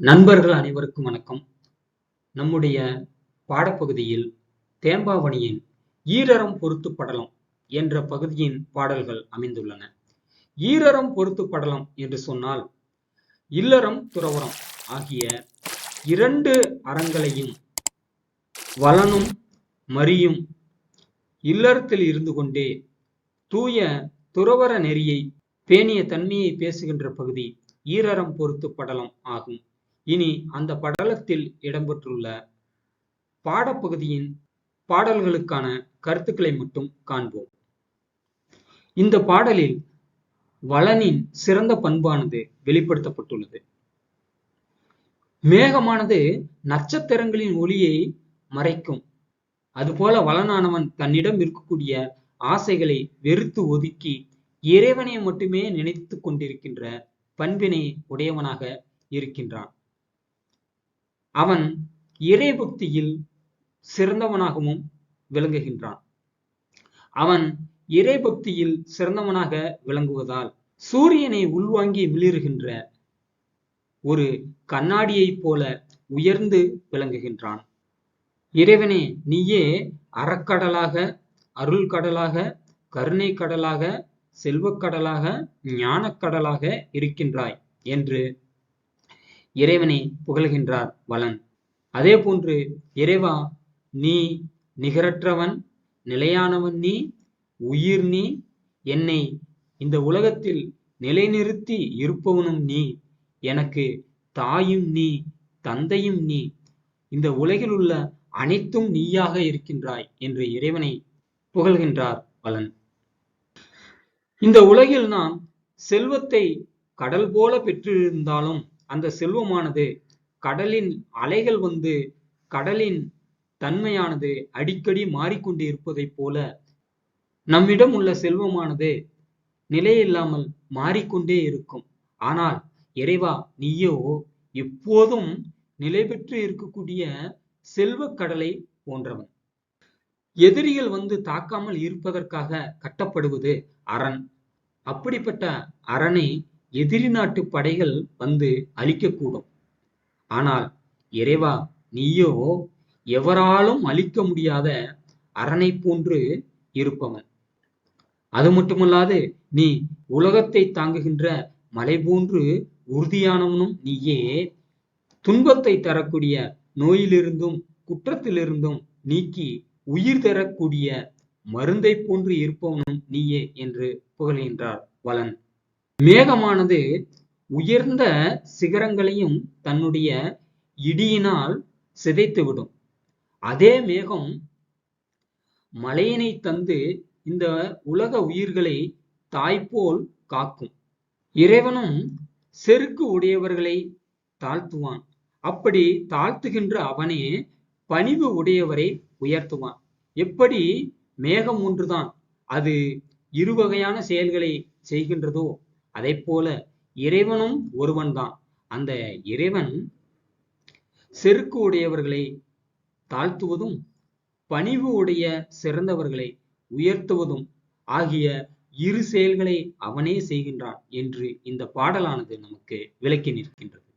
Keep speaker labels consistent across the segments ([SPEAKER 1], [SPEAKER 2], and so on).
[SPEAKER 1] நண்பர்கள் அனைவருக்கும் வணக்கம். நம்முடைய பாடப்பகுதியில் தேம்பாவணியின் ஈரரம் பொறுத்து படலம் என்ற பகுதியின் பாடல்கள் அமைந்துள்ளன. ஈரரம் பொறுத்து படலம் என்று சொன்னால் இல்லறம் துறவரம் ஆகிய இரண்டு அறங்களையும் வளனும் மறியும் இல்லறத்தில் இருந்து கொண்டே தூய துறவர நெறியை பேணிய தன்மையை பேசுகின்ற பகுதி ஈரறம் பொறுத்து படலம் ஆகும். இனி அந்த படலத்தில் இடம்பெற்றுள்ள பாடப்பகுதியின் பாடல்களுக்கான கருத்துக்களை மட்டும் காண்போம். இந்த பாடலில் வளனின் சிறந்த பண்பானது வெளிப்படுத்தப்பட்டுள்ளது. மேகமானது நட்சத்திரங்களின் ஒளியை மறைக்கும். அதுபோல வளனானவன் தன்னிடம் இருக்கக்கூடிய ஆசைகளை வெறுத்து ஒதுக்கி இறைவனை மட்டுமே நினைத்து கொண்டிருக்கின்ற பண்பினை உடையவனாக இருக்கின்றான். அவன் இறைபக்தியில் சிறந்தவனாகவும் விளங்குகின்றான். அவன் இறைபக்தியில் சிறந்தவனாக விளங்குவதால் சூரியனை உள்வாங்கி மிளிருகின்ற ஒரு கண்ணாடியைப் போல உயர்ந்து விளங்குகின்றான். இறைவனே நீயே அறக்கடலாக அருள் கடலாக கருணை கடலாக செல்வக்கடலாக ஞானக்கடலாக இருக்கின்றாய் என்று இறைவனை புகழ்கின்றார் வளன். அதே போன்று இறைவா நீ நிகரற்றவன் நிலையானவன் நீ உயிர் நீ என்னை இந்த உலகத்தில் நிலைநிறுத்தி இருப்பவனும் நீ எனக்கு தாயும் நீ தந்தையும் நீ. இந்த உலகில் உள்ள அனைத்தும் நீயாக இருக்கின்றாய் என்று இறைவனை புகழ்கின்றார் பலன் இந்த உலகில் நாம் செல்வத்தை கடல் போல பெற்றிருந்தாலும் அந்த செல்வமானது கடலின் அலைகள் வந்து கடலின் தன்மையானது அடிக்கடி மாறிக்கொண்டு இருப்பதைப் போல நம்மிடம் உள்ள செல்வமானது நிலையில்லாமல் மாறிக்கொண்டே இருக்கும். ஆனால் இறைவா நீயோ எப்போதும் நிலை பெற்று இருக்கக்கூடிய செல்வக்கடலை போன்றவன். எதிரிகள் வந்து தாக்காமல் இருப்பதற்காக கட்டப்படுவது அரண். அப்படிப்பட்ட அரணை எதிரி நாட்டு படைகள் வந்து அழிக்கக்கூடும். ஆனால் இறைவா நீயோ எவராலும் அழிக்க முடியாத அரணை போன்று இருப்பவன். அது மட்டுமல்லாது நீ உலகத்தை தாங்குகின்ற மலை போன்று உறுதியானவனும் நீயே. துன்பத்தை தரக்கூடிய நோயிலிருந்தும் குற்றத்திலிருந்தும் நீக்கி உயிர் தரக்கூடிய மருந்தை போன்று இருப்பவனும் நீயே என்று புகழ்கின்றார் வளன். மேகமானது உயர்ந்த சிகரங்களையும் தன்னுடைய இடியினால் சிதைத்துவிடும். அதே மேகம் மலையினை தந்து இந்த உலக உயிர்களை தாய்ப்போல் காக்கும். இறைவனும் செருக்கு உடையவர்களை தாழ்த்துவான். அப்படி தாழ்த்துகின்ற அவனே பணிவு உடையவரை உயர்த்துவான். எப்படி மேகம் ஒன்றுதான் அது இருவகையான செயல்களை செய்கின்றதோ அதே போல இறைவனும் ஒருவன்தான். அந்த இறைவன் செருக்கு உடையவர்களை தாழ்த்துவதும் பணிவு உடைய சிறந்தவர்களை உயர்த்துவதும் ஆகிய இரு செயல்களை அவனே செய்கின்றான் என்று இந்த பாடலானது நமக்கு விளக்கி நிற்கின்றது.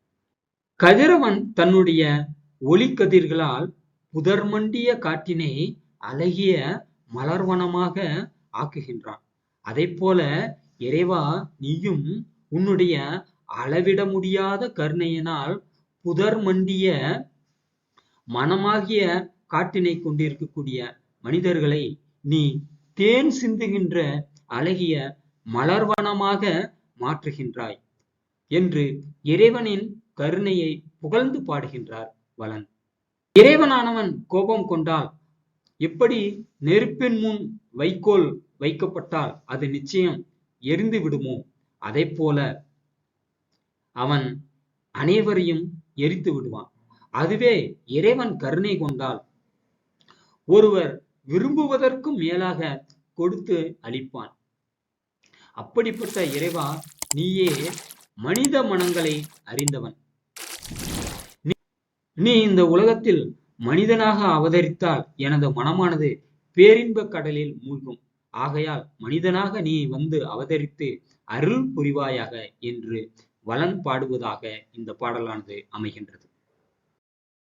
[SPEAKER 1] கதிரவன் தன்னுடைய ஒளிக்கதிர்களால் புதர்மண்டிய காட்டினை அழகிய மலர்வனமாக ஆக்குகின்றான். அதை போல இறைவா நீயும் உன்னுடைய அளவிட முடியாத கருணையினால் புதர் மண்டிய மனமாகிய காட்டினை கொண்டிருக்கக்கூடிய மனிதர்களை நீ தேன் சிந்துகின்ற அழகிய மலர்வனமாக மாற்றுகின்றாய் என்று இறைவனின் கருணையை புகழ்ந்து பாடுகின்றார் வளன். இறைவனானவன் கோபம் கொண்டால் எப்படி நெருப்பின் முன் வைக்கோல் வைக்கப்பட்டால் அது நிச்சயம் எரிந்து விடுமோ? அதை போல அவன் அனைவரையும் எரித்து விடுவான். அதுவே இறைவன் கருணை கொண்டால் ஒருவர் விரும்புவதற்கும் மேலாக கொடுத்து அளிப்பான். அப்படிப்பட்ட இறைவா நீயே மனித மனங்களை அறிந்தவன். நீ இந்த உலகத்தில் மனிதனாக அவதரித்தால் எனது மனமானது பேரின்ப கடலில் மூழ்கும். ஆகையால் மனிதனாக நீ வந்து அவதரித்து அருள் புரிவாயாக என்று வளன் பாடுவதாக இந்த பாடலானது அமைகின்றது.